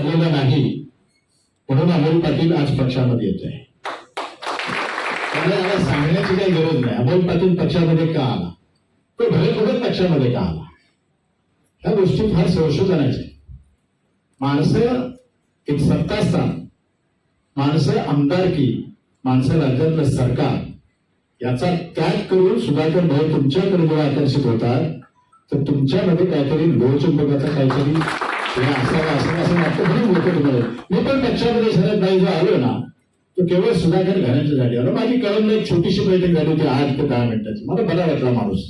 साधलेलं नाही म्हणून अमोल पाटील आज पक्षामध्ये येत आहे. मला सांगण्याची काही गरज नाही. अमोल पाटील पक्षामध्ये का आला? तो भले कुठे पक्षामध्ये का आला? ह्या गोष्टी फार संशोधनाच्या माणसं एक सत्तास्थान माणसं आमदारकी माणसं राज्यातलं सरकार याचा त्याग करून सुधाकर भाऊ तुमच्याकडे जेव्हा आकर्षित होतात तर तुमच्यामध्ये काहीतरी लोहचुंबकाचा काहीतरी हे असावं असं म्हणून तुम्हाला मी पण पक्षामध्ये जो आलो ना तो केवळ सुधाकर घराच्या झाली आलो माझी कळून एक छोटीशी बैठक झाली होती आठ ते दहा मिनिटाची मला बरा वाटला माणूस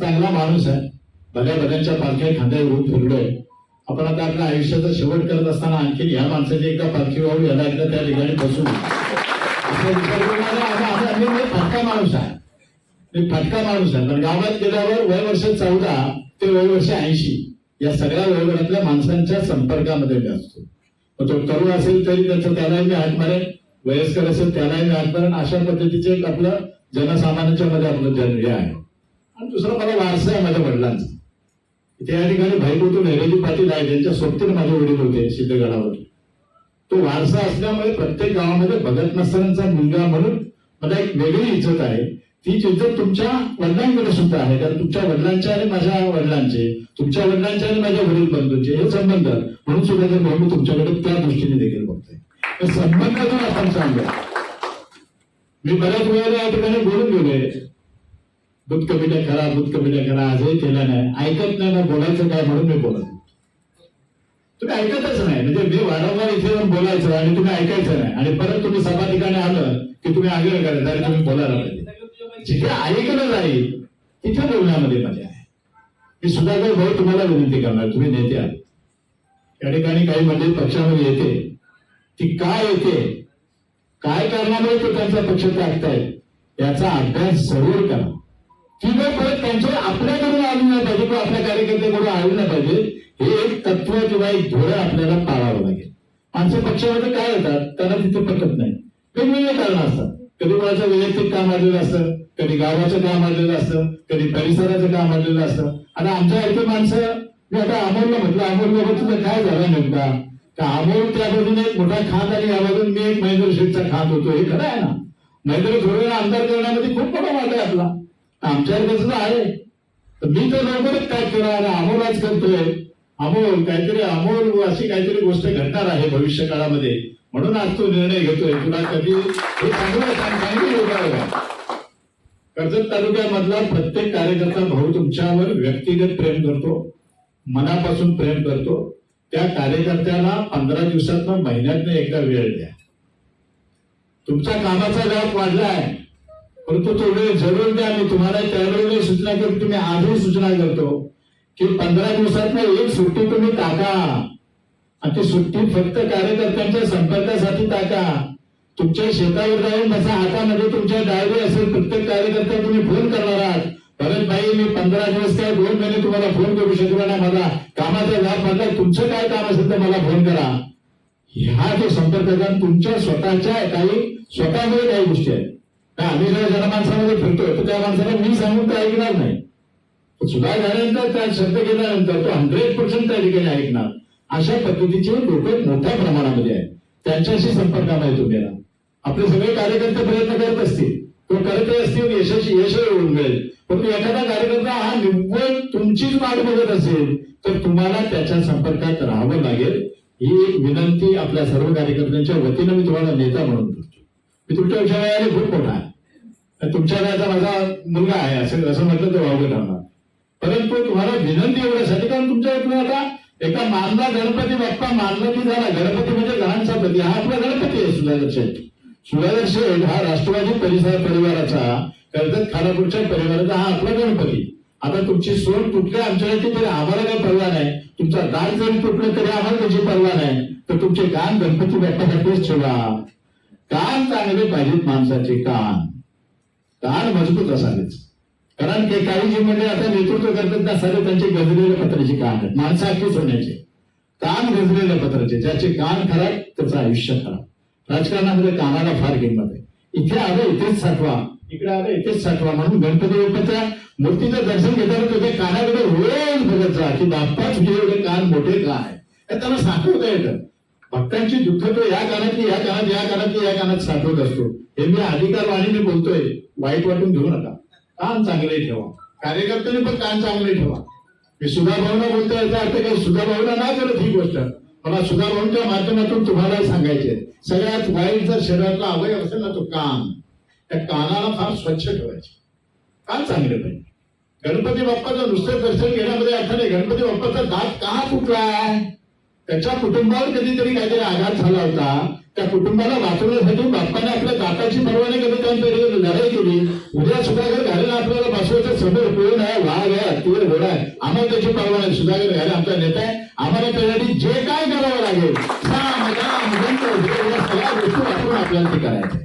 चांगला माणूस आहे भल्या भल्यांच्या पालख्या खांद्यावर होऊन फिरलोय आपण आता आपल्या आयुष्याचा शेवट करत असताना आणखी ह्या माणसाची एका पालखी वाहू याला एकदा त्या ठिकाणी बसून मी फटका माणूस आहे. मी फटका माणूस आहे. पण गावात गेल्यावर वय वर्ष चौदा ते वय वर्ष ऐंशी. या सगळ्या वयोगटातल्या माणसांच्या संपर्कामध्ये मी असतो. मग तो तरुण असेल तरी त्याचं त्यालाही मी हात मारेन वयस्कर असेल त्यालाही मी हात मारेन. अशा पद्धतीचे एक आपलं जनसामान्यांच्या मध्ये आपलं जन हे आहे. आणि दुसरं मला वारसा आहे माझ्या वडिलांचा. इथे या ठिकाणी भाईबोतू नेहरेजी पाटील आहे ज्यांच्या सोबतीने माझे वडील होते सिद्धगडावर. तो वारसा असल्यामुळे प्रत्येक गावामध्ये भगत नसतानाचा मुलगा म्हणून मला एक वेगळी इज्जत आहे. तीच इज्जत तुमच्या वडिलांकडे सुद्धा आहे. कारण तुमच्या वडिलांच्या आणि माझ्या वडिलांचे तुमच्या वडिलांचे आणि माझ्या वडील बंधूंचे हे संबंध. म्हणून सुद्धा जर मी तुमच्याकडे त्या दृष्टीने देखील बघतोय. संबंध संबंधातून आपण चांगलं मी बऱ्याच वेळेला या ठिकाणी बोलून गेलोय. दूध कमिट्या करा दूध कमिट्या करा आजही केलं नाही. ऐकत नाही ना बोलायचं काय म्हणून मी बोलत तुम्ही ऐकतच नाही. म्हणजे मी वारंवार इथे जाऊन बोलायचं आणि तुम्ही ऐकायचं नाही. आणि परत तुम्ही सभा ठिकाणी आलं की तुम्ही आग्रह करायचा आणि तुम्ही बोलायला पाहिजे. जिथे ऐकलं जाईल तिथे बोलण्यामध्ये मजा आहे. मी सुधाकर भाऊ तुम्हाला विनंती करणार तुम्ही नेते आहात. या ठिकाणी काही मंडळी पक्षामध्ये येते. ती काय येते? काय कारणामुळे ते त्यांचा पक्ष टाकतायत याचा अभ्यास जरूर करा. ती परत त्यांच्या आपल्याकडून आली नाही पाहिजे किंवा आपल्या कार्यकर्त्याकडून आली नाही पाहिजे हे एक तत्व किंवा एक धोरण आपल्याला पाळावं लागेल. माणसं पक्षामध्ये काय होतात? त्यांना तिथे पटत नाही. वेगवेगळे कारण असतात. कधी कोणाचं वैयक्तिक काम आलेलं असतं कधी गावाचं काम आलेलं असतं कधी परिसराचं काम आलेलं असतं. आणि आमच्या इथे माणसं मी आता अमोलला म्हटलं अमोल बाबा तुझं काय झालं नेमका? का अमोल त्या एक मोठा खात आणि या बाजून मी एक महेंद्र शेठचा खात होतो. हे खरं आहे ना? महेंद्र थोडे आमदार करण्यामध्ये खूप मोठा वाटा आहे आपला. आमच्या कसं आहे. तर मी तर लवकरच काय केलं आणि अमोल आज करतोय. अमोल काहीतरी अमोल अशी काहीतरी गोष्ट घडणार आहे भविष्य काळामध्ये म्हणून आज तो निर्णय घेतोय. तुला कधी हे चांगलं सांग- कर्जत तालुक्यामधला प्रत्येक कार्यकर्ता भाऊ तुमच्यावर व्यक्तिगत प्रेम करतो मनापासून प्रेम करतो. त्या कार्यकर्त्याला पंधरा दिवसात महिन्यातनं एकदा वेळ द्या. तुमच्या कामाचा व्याप वाढलाय परंतु तो वेळ जरूर द्या. मी तुम्हाला त्यावेळी सूचना करतो तुम्ही आजही सूचना करतो की पंधरा दिवसात एक सुट्टी तुम्ही टाका. आणि ती सुट्टी फक्त कार्यकर्त्यांच्या संपर्कासाठी टाका तुमच्या शेतावर जाऊन बसा हातामध्ये तुमच्या डायरी असेल प्रत्येक कार्यकर्त्या तुम्ही फोन करणार आहात. भरत भाई मी पंधरा दिवस काय दोन महिने तुम्हाला फोन करू शकलो नाही मला कामाचा लाभ म्हणला तुमचं काय काम असेल तर मला फोन करा. ह्या जो संपर्क तुमच्या स्वतःच्या काही स्वतःमध्ये काही गोष्टी आहेत. काय आम्ही जेव्हा माणसामध्ये फिरतोय तर त्या माणसाला मी सांगून ते ऐकणार नाही. सुद्धा झाल्यानंतर त्या शब्द केल्यानंतर तो हंड्रेड पर्सेंट त्या ठिकाणी ऐकणार. अशा पद्धतीचे लोक मोठ्या प्रमाणामध्ये आहेत. त्यांच्याशी संपर्क तुम्ही राहा आपले सगळे कार्यकर्ते प्रयत्न करत असतील. तो करत असतील यशस्वी यश होऊन मिळेल. परंतु एखादा कार्यकर्ता हा निव्वळ तुमचीच वाट बघत असेल तर तुम्हाला त्याच्या संपर्कात राहावं लागेल. ही एक विनंती आपल्या सर्व कार्यकर्त्यांच्या वतीनं मी तुम्हाला नेता म्हणून करतो. मी तुमच्या विषयाने खूप मोठा आहे. तुमच्या वयाचा माझा मुलगा आहे असं असं म्हटलं तर वावगं ठरणार परंतु तुम्हाला विनंती एवढ्यासाठी कारण तुमच्या आता एका मानला गणपती बाप्पा मानला की झाला गणपती म्हणजे लहानसा पती हा आपला गणपती आहे सुधाकर शेठ. सुधाकर शेठ हा राष्ट्रवादी परिसर परिवाराचा कर्जत खानापूरच्या परिवाराचा हा आपला गणपती. आता तुमची सोन तुटली आमच्याकडे तरी आम्हाला काही परवा नाही. तुमचा दात जरी तुटलं तरी आम्हाला त्याची परवा नाही. तर तुमचे कान गणपती बाप्पासाठीच ठेवा. कान चांगले पाहिजेत माणसाचे कान. कान मजबूत असावेच. कारण ते काही जे म्हणजे आता नेतृत्व करतात ना सगळे त्यांचे गजलेल्या पत्राचे कान आहेत. माणसाखीच होण्याचे कान गजलेल्या पत्राचे. ज्याचे कान खराब त्याचं आयुष्य खराब राजकारणामध्ये कानाला फार किंमत आहे. इथे आलं इथेच साठवा. इकडे आलं इथेच साठवा म्हणून गणपती बाप्पाच्या मूर्तीचं दर्शन घेताना तुझ्या कानाकडे रोज बघत जा की बाप्पा तुझे एवढे कान मोठे का आहे त्याला साठवता येतं. भक्तांची दुःख तो या कानातली या कानात या कानातली या कानात साठवत असतो. हे मी अधिकार वाणीने बोलतोय. वाईट वाटून घेऊ नका. कान चांगले ठेवा. कार्यकर्त्यांनी पण कान चांगले ठेवा. मी सुधा भावना बोलतो याचा अर्थ काही सुधा भावना नाही करत ही गोष्ट. मला सुधा भाऊंच्या माध्यमातून तुम्हाला सांगायचे. सगळ्यात वाईट जर शरीरातला अवयव असेल ना तो कान त्या कानाला फार स्वच्छ ठेवायचे. कान चांगले पाहिजे. गणपती बाप्पाचं नुसतं दर्शन घेण्यामध्ये अर्थ नाही गणपती बाप्पाचा दात का फुटलाय? त्याच्या कुटुंबावर कधीतरी काहीतरी आघात झाला होता. त्या कुटुंबाला वाचवण्यासाठी बाप्पाने आपल्या दाताची परवाने कधी त्यांनी लढाई केली. उद्या सुधाकर घालेला आपल्याला बसवायचं समोर कोण आहे? वाघ आहे हत्तीवर घोडा आहे. आम्हाला त्याची परवाने सुधाकर घाले आमचा नेता आहे. आम्हाला त्यासाठी जे काय करावं लागेल सगळ्या गोष्टी वापरून आपल्याला ते करायचं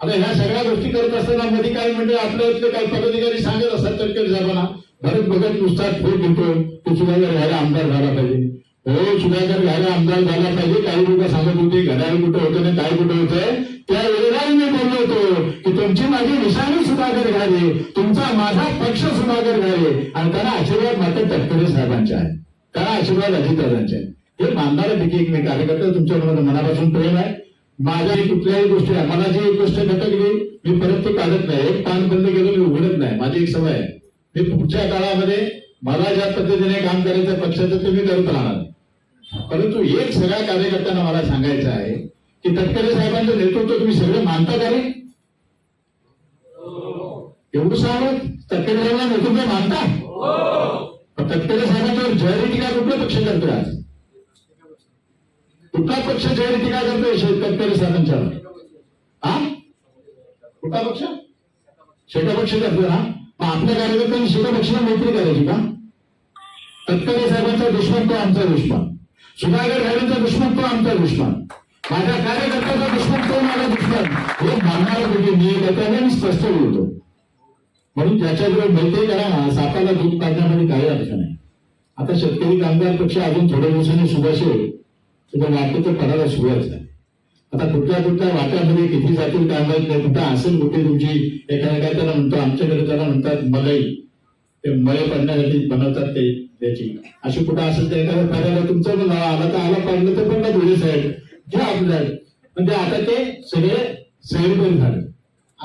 आता ह्या सगळ्या गोष्टी करत असताना मध्ये काय म्हणजे आपल्या इथले काही पदाधिकारी सांगत असतात तटकरी साहेबांना. भरत बघत नुसता फोट घेतो तो सुधाकर घ्यायला आमदार झाला पाहिजे. हो सुधाकर घ्यायला आमदार झाला पाहिजे. काही लोक सांगत होते घड्याळ कुठं होतं नाही काय कुठं होतंय. त्या वेळेलाही मी बोललो होतो की तुमची माझी निशाणी सुधाकर घ्यावी तुमचा माझा पक्ष सुधाकर घ्यावे आणि त्याला आशीर्वाद मात्र तटकरे साहेबांचे आहे त्याला आशीर्वाद अजितदादांचे आहे हे मानणाऱ्यापैकी एक मी कार्यकर्ता तुमच्या मनात- मनापासून प्रेम आहे. माझ्या कुठल्याही गोष्टी आहे मला जी एक गोष्ट खटकली मी परत ते काढत नाही. एक पान बंद केलं मी उघडत नाही. माझी एक सवय आहे. मी पुढच्या काळामध्ये मला ज्या पद्धतीने काम करायचं पक्षाचं ते मी करत राहणार. परंतु एक सगळ्या कार्यकर्त्यांना मला सांगायचं आहे की तटकरे साहेबांचं नेतृत्व तुम्ही सगळे मानता का रे? एवढं सांगत तटकरे साहेबांना नेतृत्व मानता? पण तटकरे साहेबांच्यावर जयरी टीका कुठला पक्ष करतोय आज? कुठला पक्ष जयरी टीका करतोय शे- तटकरे साहेबांच्यावर? हा? कुठला पक्ष? शेटा पक्ष करतोय ना मग आपल्या कार्यकर्त्यांनी शेटा पक्षाला मैत्री करायची का? तटकरे साहेबांचा दुश्मन तो आमचा दुश्मन. सुधाकर घालेंचा दुश्मन तो आमचा दुश्मन. माझ्या कार्यकर्त्याचा दुश्मन तो माझा दुश्मन. हे मानणारा कुठे? मी त्याच्याने मी स्पष्ट बोलतो. म्हणून त्याच्याजवळ मिळते करा ना सापाला दूध काढण्यामध्ये काही अर्थ नाही. आता शेतकरी कामगार पक्ष अजून थोड्या दिवसांनी सुभाषेल तुझ्या वाटतं तर पडायला सुरुवात झाली. आता कुठल्या कुठल्या वाट्यामध्ये किती जातील काय माहीत नाही कुठं असेल कुठे तुमची? एखाद्या त्याला म्हणतो आमच्याकडे त्याला म्हणतात मलाई. ते मळे पडण्यासाठी बनवतात ते. त्याची अशी कुठं असेल तर एखाद्या फायद्याला तुमचं नाव आलं तर आलं पडलं तर पडलं धुळे साहेब घ्या आपल्या म्हणजे आता ते सगळे सैरबैल झाले.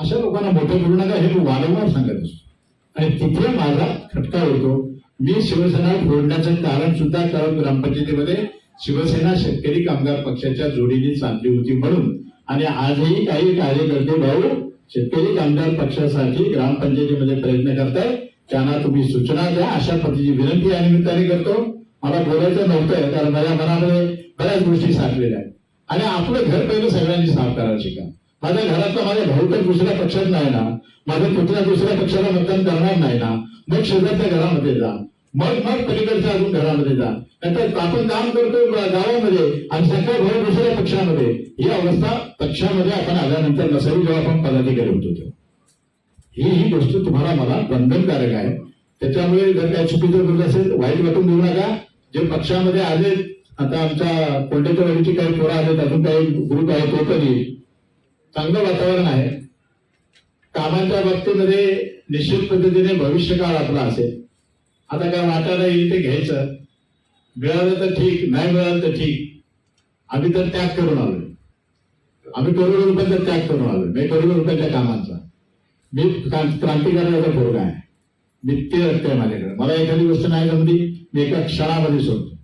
अशा लोकांना मोठं करू नका हे मी वारंवार सांगत असतो. आणि तिथे माझा खटका होतो. मी शिवसेना फोडण्याचं कारण सुद्धा कारण ग्रामपंचायतीमध्ये शिवसेना शेतकरी कामगार पक्षाच्या जोडीने चालली होती म्हणून. आणि आजही काही कार्यकर्ते भाऊ शेतकरी कामगार पक्षासाठी ग्रामपंचायतीमध्ये प्रयत्न करतायत. त्यांना तुम्ही सूचना द्या अशा पद्धतीची विनंती या निमित्ताने करतो. मला बोलायचं नव्हतं कारण माझ्या मनामध्ये बऱ्याच गोष्टी साठलेल्या आहेत. आणि आपलं घर पहिलं सगळ्यांनी साफ करायला शिका माझ्या घरातला माझा भाऊ तर दुसऱ्या पक्षात नाही ना? माझ्या पुतळा दुसऱ्या पक्षाला मतदान करणार नाही ना? मग शेजारच्या घरामध्ये जा. मग मग पलीकडच्या अजून घरामध्ये जा. नंतर आपण काम करतो गावामध्ये आणि सगळ्या भाऊ दुसऱ्या पक्षामध्ये. ही अवस्था पक्षामध्ये आपण आल्यानंतर नसावी जेव्हा आपण पदाधिकारी होतो तेव्हा. ही ही गोष्ट तुम्हाला मला बंधनकारक आहे. त्याच्यामुळे जर काय चुकीचं बोलत असेल वाईट वाटून देऊ नका. जे पक्षामध्ये आले आता आमच्या कोणत्याच्या वाडीची काही पोरं आलेत अजून काही ग्रुप आहेत तो पण येईल चांगलं वातावरण आहे. कामाच्या बाबतीमध्ये निश्चित पद्धतीने भविष्यकाळ आपला असेल. आता काय वाटायला येईल ते घ्यायचं. मिळालं तर ठीक नाही मिळालं तर ठीक. आम्ही तर त्याग करून आलो आम्ही करोडो रुपयांचा त्याग करून आलो मी करोडो रुपयांच्या कामांचा. मी क्रां- क्रांतिकारकाचा पोरगा आहे. नित्य ते आहे माझ्याकडे. मला एखादी गोष्ट नाही जमली मी एका क्षणामध्ये सोडतो.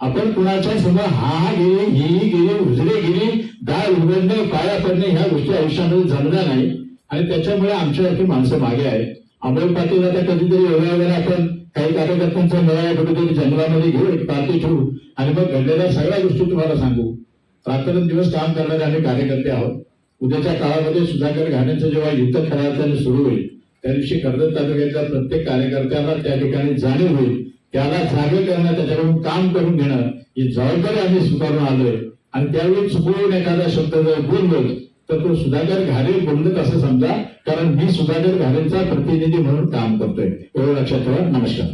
आपण कुणाच्या समोर हा गेले ही गेली उजरे गेली दाळ उघडणे पाया पडणे ह्या गोष्टी आयुष्यामध्ये जमल्या नाही. आणि त्याच्यामुळे आमच्यासारखी माणसं मागे आहेत. अमोल पाटील आता कधीतरी एवढ्या वेळेला आपण काही कार्यकर्त्यांचा मेळावा कुठेतरी जंगलामध्ये घेऊ एक पार्टी ठेवू. आणि मग घडलेल्या सगळ्या गोष्टी तुम्हाला सांगू. रात्रंदिवस काम करणारे आम्ही कार्यकर्ते आहोत. उद्याच्या काळामध्ये सुधाकर घाण्याचं जेव्हा युद्ध खऱ्या सुरू होईल त्या दिवशी कर्जत तालुक्याच्या प्रत्येक कार्यकर्त्याला त्या ठिकाणी जाणीव होईल. त्याला जागे करणं त्याच्याकडून काम करून घेणं ही जबाबदारी आम्ही स्वीकारून आलोय. आणि त्यावेळी चुकवून एखादा शब्द जर बोललो तर तो सुधाकर घारे बोलत असं समजा कारण मी सुधाकर घारेंचा प्रतिनिधी म्हणून काम करतोय. एवढं लक्षात ठेवा. नमस्कार.